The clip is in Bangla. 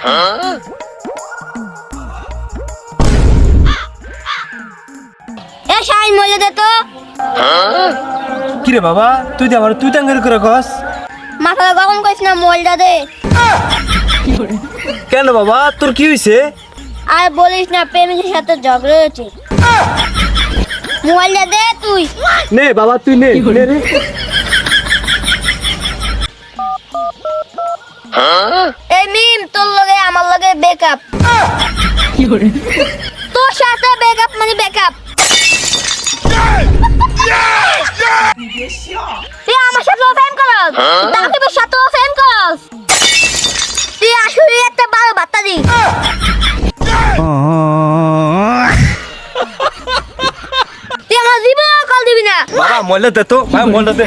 এ শাইন মজা দে তো। কিরে বাবা তুই যে আমার তুই টাঙ্গের করে কস মাথাটা গরম করিস না মোবাইলটা দে। কেন বাবা তোর কি হয়েছে আর বলিস না প্রেমিকের সাথে ঝগড়া হয়েছে। মোবাইলটা দে তুই। নে বাবা তুই নে নে রে এই মিম, তোর লগে, আমার লগে ব্রেকআপ তোর সাথে ব্রেকআপ মানে ব্রেকআপ তুই আমার সাথে ফ্যান করস? তাকিবের সাথে ফ্যান করস? তুই আসলে একটা বারো বার্তা দি তুই আমার জীবন কল দিবি না। বাবা মল্লা দে তো। ভাই মল্লা দে।